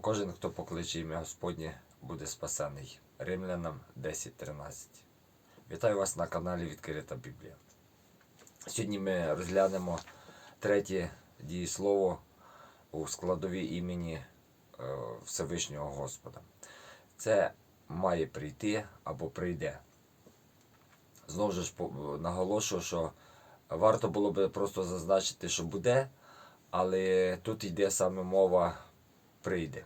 кожен, хто покличе ім'я Господнє, буде спасений. Римлянам 10.13. Вітаю вас на каналі Відкрита Біблія. Сьогодні ми розглянемо третє дієслово у складовій імені е, Всевишнього Господа. Це має прийти або прийде. Знову ж наголошую, що варто було би просто зазначити, що буде, але тут йде саме мова прийде.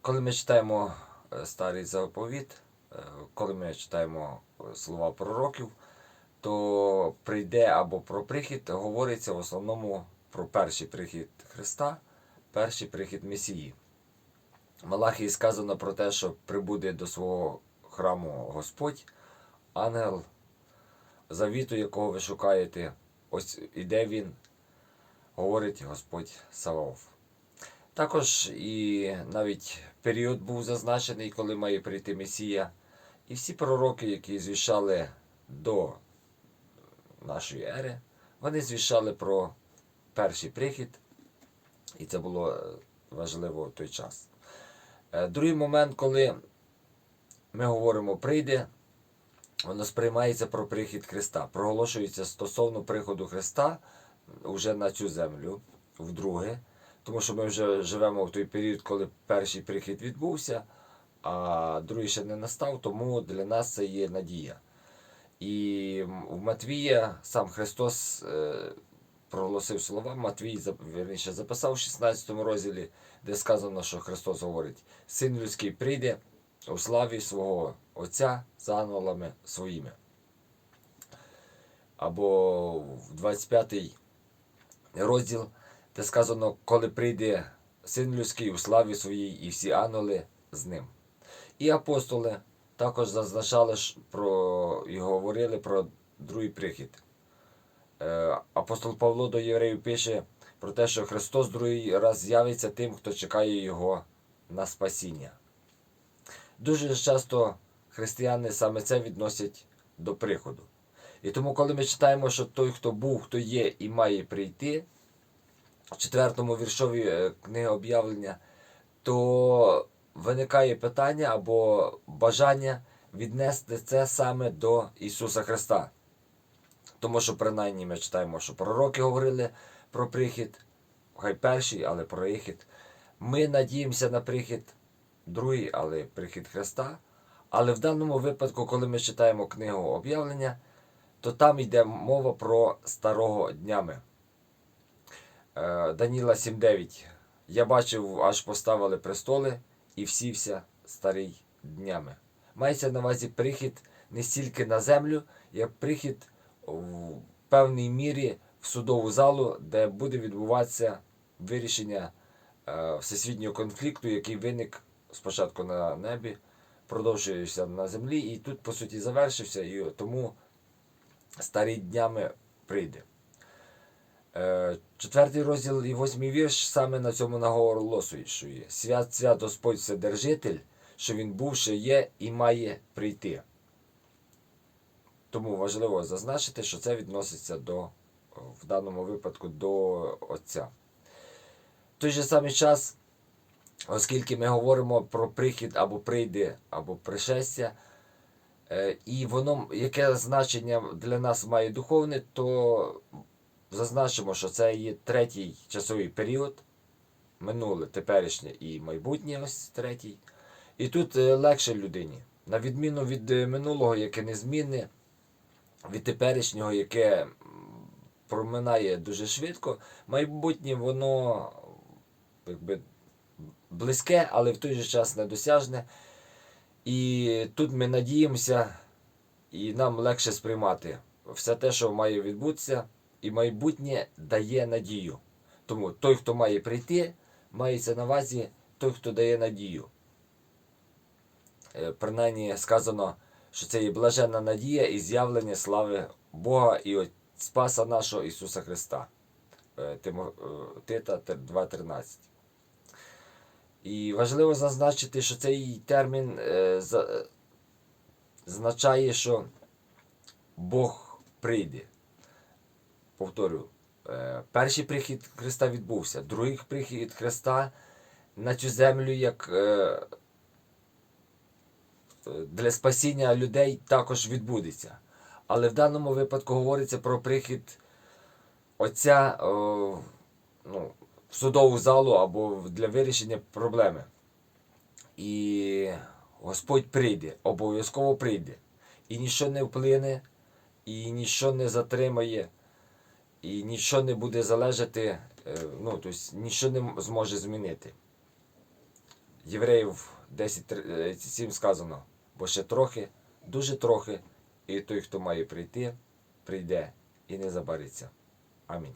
Коли ми читаємо е, старий заповіт, е, коли ми читаємо е, слова пророків, то прийде або про прихід говориться в основному про перший прихід Христа, перший прихід Месії. В Малахії сказано про те, що прибуде до свого храму Господь, ангел завіту, якого ви шукаєте. Ось іде він, говорить Господь Саваоф. Також і навіть період був зазначений, коли має прийти Месія. І всі пророки, які звіщали до нашої ери, вони звіщали про перший прихід, і це було е, важливо в той час. Е, Другий момент, коли ми говоримо прийде, воно сприймається про прихід Христа. Проголошується стосовно приходу Христа вже на цю землю, вдруге. Тому що ми вже живемо в той період, коли перший прихід відбувся, а другий ще не настав, тому для нас це є надія. І в Матвія сам Христос е, проголосив слова, Матвій вірніше, записав в 16 розділі, де сказано, що Христос говорить: Син людський прийде у славі свого Отця з ангелами своїми. Або в 25 розділ, де сказано, коли прийде син людський у славі своїй і всі ангели з ним. І апостоли також зазначали про і говорили про другий прихід. Е, Апостол Павло до євреїв пише про те, що Христос другий раз з'явиться тим, хто чекає Його на спасіння. Дуже часто християни саме це відносять до приходу. І тому, коли ми читаємо, що той, хто був, хто є і має прийти, четвертому віршові е, книги об'явлення, то виникає питання або бажання віднести це саме до Ісуса Христа. Тому що принаймні ми читаємо, що пророки говорили про прихід, хай перший, але про прихід. Ми надіємося на прихід другий, але прихід Христа. Але в даному випадку, коли ми читаємо книгу об'явлення, то там йде мова про старого днями. Е, Даніла 7.9. Я бачив, аж поставили престоли і всівся старий днями. Мається на увазі прихід не стільки на землю, як прихід в певній мірі в судову залу, де буде відбуватися вирішення е, всесвітнього конфлікту, який виник спочатку на небі, продовжується на землі, і тут, по суті, завершився, і тому старий днями прийде. Е, Четвертий розділ і восьмий вірш саме на цьому наголошує. Свят свят Господь Вседержитель, що він був, що є і має прийти. Тому важливо зазначити, що це відноситься до, в даному випадку до Отця. В той же самий час, оскільки ми говоримо про прихід або прийде, або пришестя, е, і воно яке значення для нас має духовне, то зазначимо, що це є третій часовий період, минуле, теперішнє і майбутнє, ось третій. І тут е, легше людині. На відміну від е, минулого, яке незмінне, від теперішнього, яке проминає дуже швидко, майбутнє воно якби близьке, але в той же час недосяжне. І тут ми надіємося, і нам легше сприймати все те, що має відбутися, і майбутнє дає надію. Тому той, хто має прийти, мається на увазі той, хто дає надію. Е, Принаймні сказано, що це є блаженна надія і з'явлення слави Бога і Спаса нашого Ісуса Христа. Е, е, Тита 2.13. І важливо зазначити, що цей термін означає, що Бог прийде. Повторю, е, перший прихід Христа відбувся, другий прихід Христа на цю землю як е, для спасіння людей також відбудеться. Але в даному випадку говориться про прихід Отця ну, в судову залу або для вирішення проблеми. І Господь прийде, обов'язково прийде. І нічого не вплине, і нічого не затримає, і нічого не буде залежати, е, ну, тобто нічого не зможе змінити. Євреїв 10.7 сказано, бо ще трохи, дуже трохи, і той, хто має прийти, прийде і не забариться. Амінь.